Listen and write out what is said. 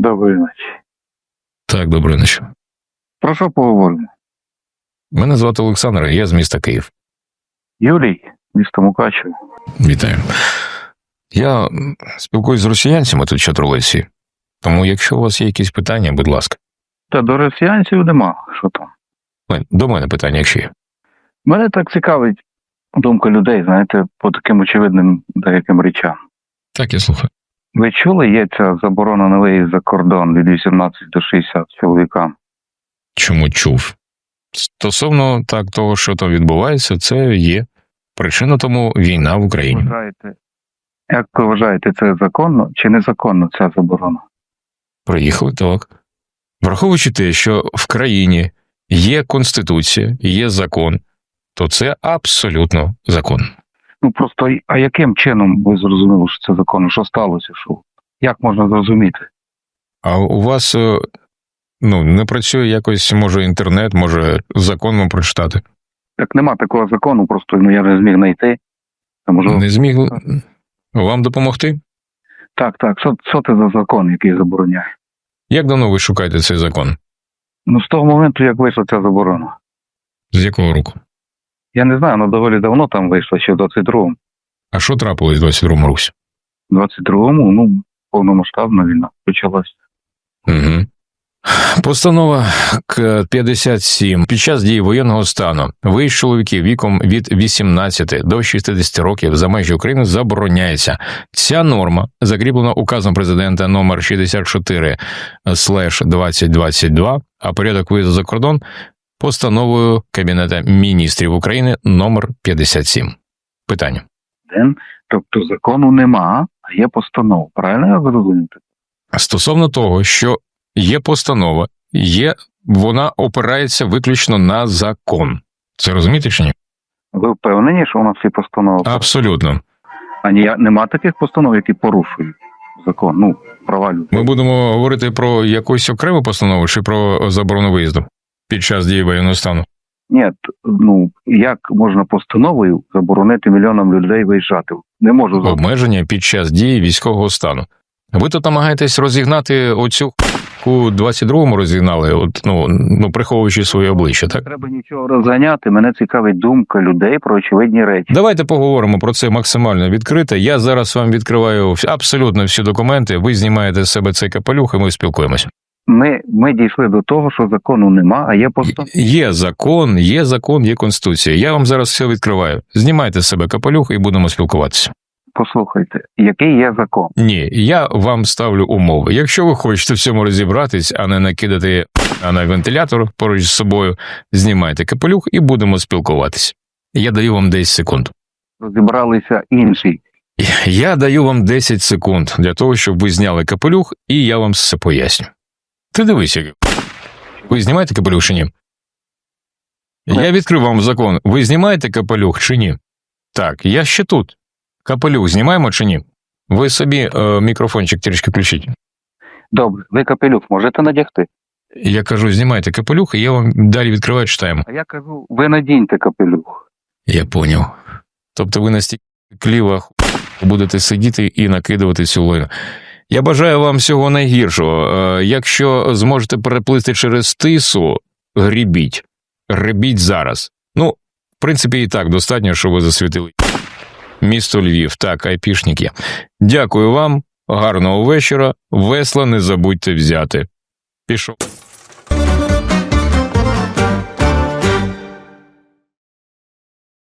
Доброї ночі. Так, доброї ночі. Про що поговоримо? Мене звати Олександр, я з міста Київ. Юлій, місто Мукачево. Вітаю. Я спілкуюсь з росіянцями тут що тролиці. Тому, якщо у вас є якісь питання, будь ласка. Та до росіянців нема. Що там? До мене питання, якщо є. Мене так цікавить думка людей, знаєте, по таким очевидним деяким речам. Так, я слухаю. Ви чули, є ця заборона на виїзд за кордон від 18 до 60 чоловікам? Чому чув? Стосовно так того, що там відбувається, це є причина тому війна в Україні. Вважаєте, як ви вважаєте, це законно чи незаконно ця заборона? Приїхали так. Враховуючи те, що в країні є конституція, є закон, то це абсолютно закон. Ну просто а яким чином ви зрозуміли, що це законно? Що сталося? Що? Як можна зрозуміти? А у вас е, ну, не працює якось, може, інтернет, може, закон вам прочитати? Як нема такого закону, просто ну я не зміг знайти. А може, Не зміг вам допомогти? Так, так. Що, що це за закон, який забороняє? Як давно ви шукаєте цей закон? Ну, з того моменту, як вийшла ця заборона. З якого року? Я не знаю, вона доволі давно там вийшла, ще в 22-му. А що трапилось в 22-му році? В 22-му, ну, повномасштабна війна почалась. Угу. Постанова К 57. Під час дії воєнного стану виїзд чоловіків віком від 18 до 60 років за межі України забороняється. Ця норма закріплена указом президента номер 64 2022, а порядок виїзду за кордон постановою Кабінета міністрів України номер 57. Питання. Тобто закону нема, а є постанова. Правильно я зрозумів? Стосовно того, що є постанова, є вона опирається виключно на закон. Це розумієте чи ні? Ви впевнені, що вона всі постанови? Абсолютно. А ні, нема таких постанов, які порушують закон, ну, права людей. Ми будемо говорити про якусь окрему постанову чи про заборону виїзду під час дії воєнного стану. Ні, ну, як можна постановою заборонити мільйонам людей виїжджати? Не можу. Обмеження під час дії військового стану. Ви тут намагаєтесь розігнати оцю у 22-му розігнали, от, ну, ну приховуючи своє обличчя, так? Треба нічого розганяти. Мене цікавить думка людей про очевидні речі. Давайте поговоримо про це максимально відкрито. Я зараз вам відкриваю абсолютно всі документи. Ви знімаєте з себе цей капелюх, і ми спілкуємося. Ми, ми дійшли до того, що закону нема, а є постанова. Є закон, є закон, є конституція. Я вам зараз все відкриваю. Знімайте з себе капелюх і будемо спілкуватися. Послухайте, який є закон? Ні, я вам ставлю умови. Якщо ви хочете в цьому розібратись, а не накидати на вентилятор поруч з собою, знімайте капелюх і будемо спілкуватися. Я даю вам 10 секунд. Розібралися інші. Я даю вам 10 секунд для того, щоб ви зняли капелюх, і я вам все поясню. Ти дивись, ви знімаєте капелюх чи ні? Я відкрив вам закон. Ви знімаєте капелюх чи ні? Так, я ще тут. Капелюх знімаємо чи ні? Ви собі е, мікрофончик трішки включіть. Добре, ви капелюх можете надягти. Я кажу, знімайте капелюх, і я вам далі відкриваю, читаємо. А я кажу, ви надіньте капелюх. Я поняв. Тобто ви настільки кліво будете сидіти і накидувати цю лойну. Я бажаю вам всього найгіршого. Е, Якщо зможете переплисти через тису, грібіть. Гребіть зараз. Ну, в принципі, і так достатньо, що ви засвітили. Місто Львів, так, айпішники. Дякую вам, гарного вечора. Весла не забудьте взяти. Пішов.